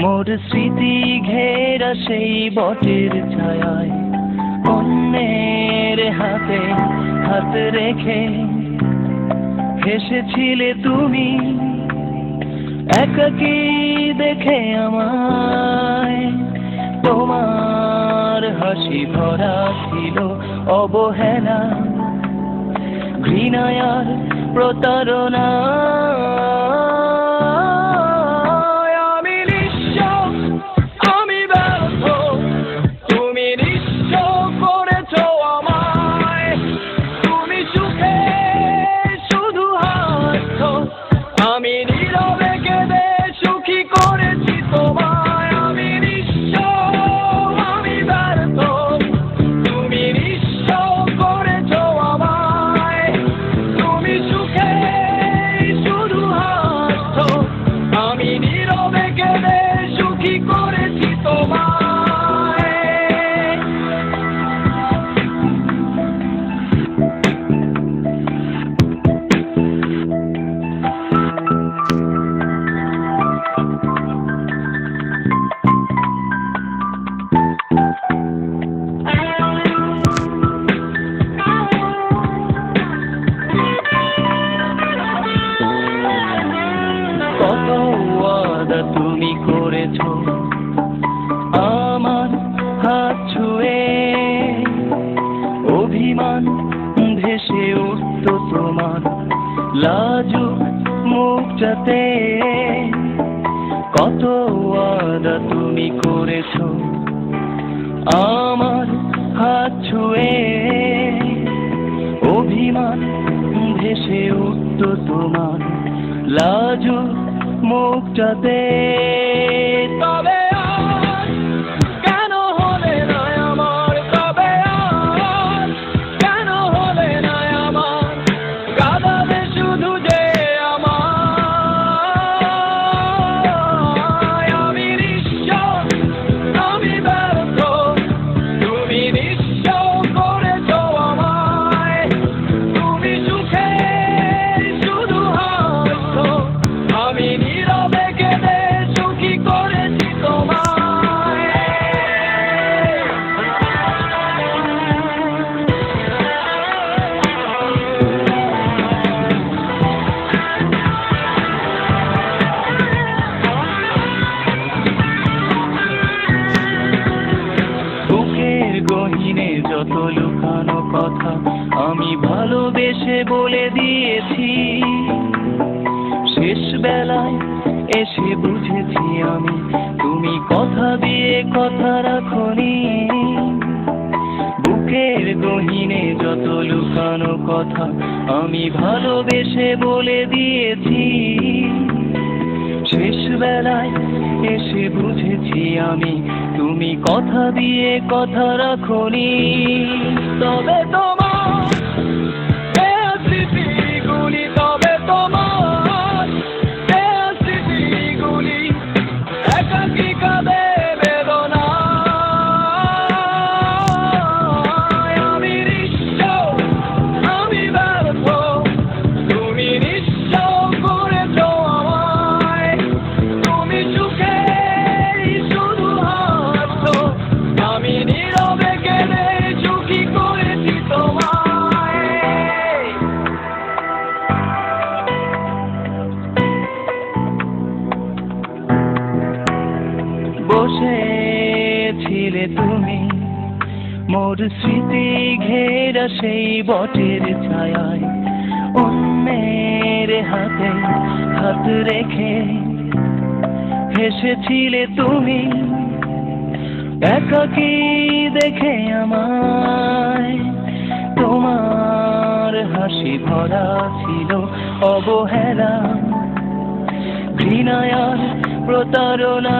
মোর স্মৃতি ঘেরা সেই বটের ছায়ায়। অন্যের হাতে হাত রেখে হেসেছিলে তুমি। একাকি দেখে আমায়। তোমার হাসি ভরা ছিল অবহেলা। ঘৃণায়ার প্রতারণা তুমি করেছ? আমার হাত অভিমান ভেসে উঠত তোমার। লাজুক মুখটাতে কত ওয়াদা তুমি করেছ, আমার হাত ছুঁয়ে অভিমান ভেসে উঠত তোমার লাজু মুখটাতে তবে গহিনে যত লুকানো কথা আমি ভালোবেসে বলে দিয়েছি। শেষ বেলায় এসে বুঝেছি আমি, তুমি কথা দিয়ে কথা রাখনি বুকের গহিনে যত লুকানো কথা আমি ভালোবেসে বলে দিয়েছি। শেষ বেলায় এসে বুঝেছি আমি। তুমি কথা দিয়ে কথা রাখনি। তবে তোমার বসেছিলে তুমি। মোর স্মৃতি ঘেরা সেই বটের ছায়ায় অন্যের হাতে হাত রেখে হেসেছিলে তুমি। একাকি দেখে আমায় তোমার হাসি ভরা ছিল অবহেলা। ঘৃণায়ার প্রতারণা